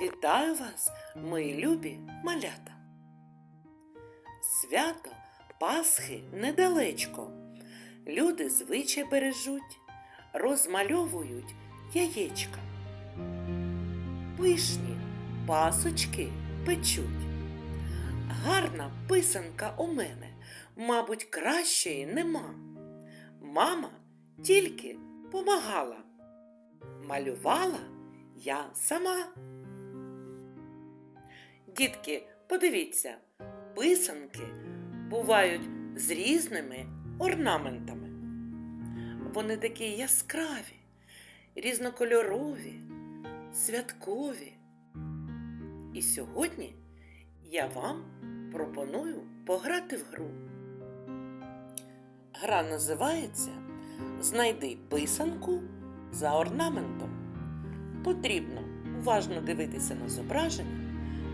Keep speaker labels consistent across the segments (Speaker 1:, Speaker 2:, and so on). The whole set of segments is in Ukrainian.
Speaker 1: Вітаю вас, мої любі малята. Свято Пасхи недалечко. Люди звичай бережуть, розмальовують яєчка. Пишні пасочки печуть. Гарна писанка у мене, мабуть, кращої нема. Мама тільки помагала. Малювала я сама. Дітки, подивіться, писанки бувають з різними орнаментами. Вони такі яскраві, різнокольорові, святкові. І сьогодні я вам пропоную пограти в гру. Гра називається Знайди писанку за орнаментом. Потрібно уважно дивитися на зображення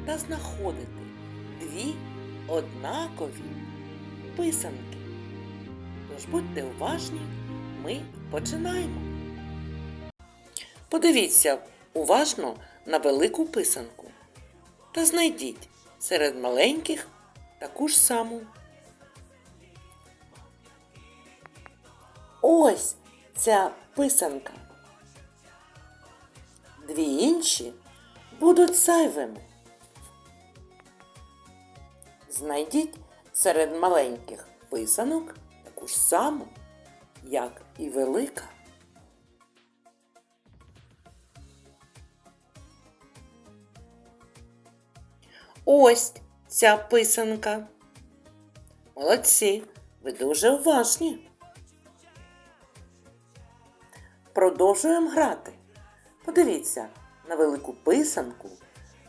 Speaker 1: та знаходити дві однакові писанки. Тож будьте уважні, ми починаємо. Подивіться уважно на велику писанку та знайдіть серед маленьких таку ж саму. Ось ця писанка. Дві інші будуть зайвими. Знайдіть серед маленьких писанок таку ж саму, як і велика. Ось ця писанка. Молодці, ви дуже уважні. Продовжуємо грати. Подивіться на велику писанку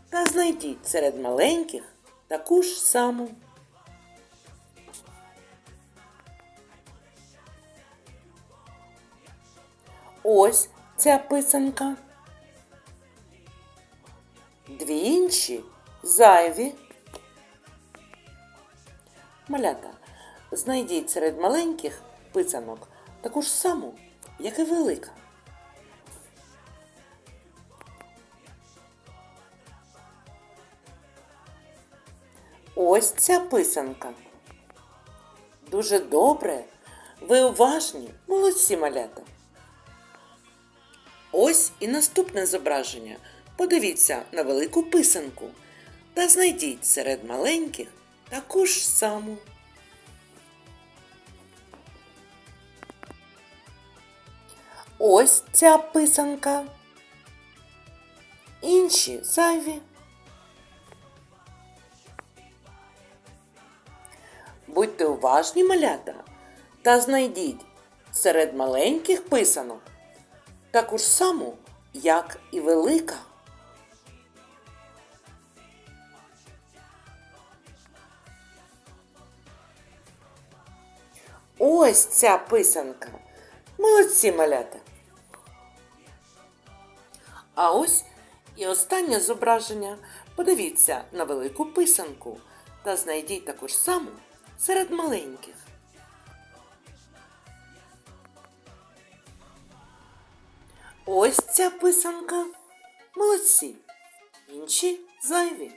Speaker 1: та знайдіть серед маленьких таку ж саму. Ось ця писанка. Дві інші зайві. Малята, знайдіть серед маленьких писанок таку ж саму, як і велика. Ось ця писанка. Дуже добре. Ви уважні, молодці малята. Ось і наступне зображення. Подивіться на велику писанку та знайдіть серед маленьких таку ж саму. Ось ця писанка. Інші зайві. Будьте уважні, малята, та знайдіть серед маленьких писанок таку ж саму, як і велика. Ось ця писанка. Молодці малята. А ось і останнє зображення. Подивіться на велику писанку та знайдіть таку ж саму серед маленьких. Ось ця писанка. Молодці. Інші зайві.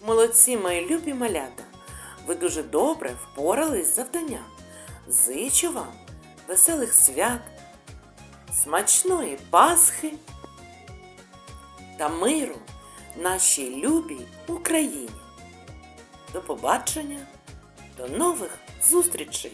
Speaker 1: Молодці, мої любі малята. Ви дуже добре впорались з завданням. Зичу вам веселих свят, смачної Пасхи та миру нашій любій Україні. До побачення, до нових зустрічей!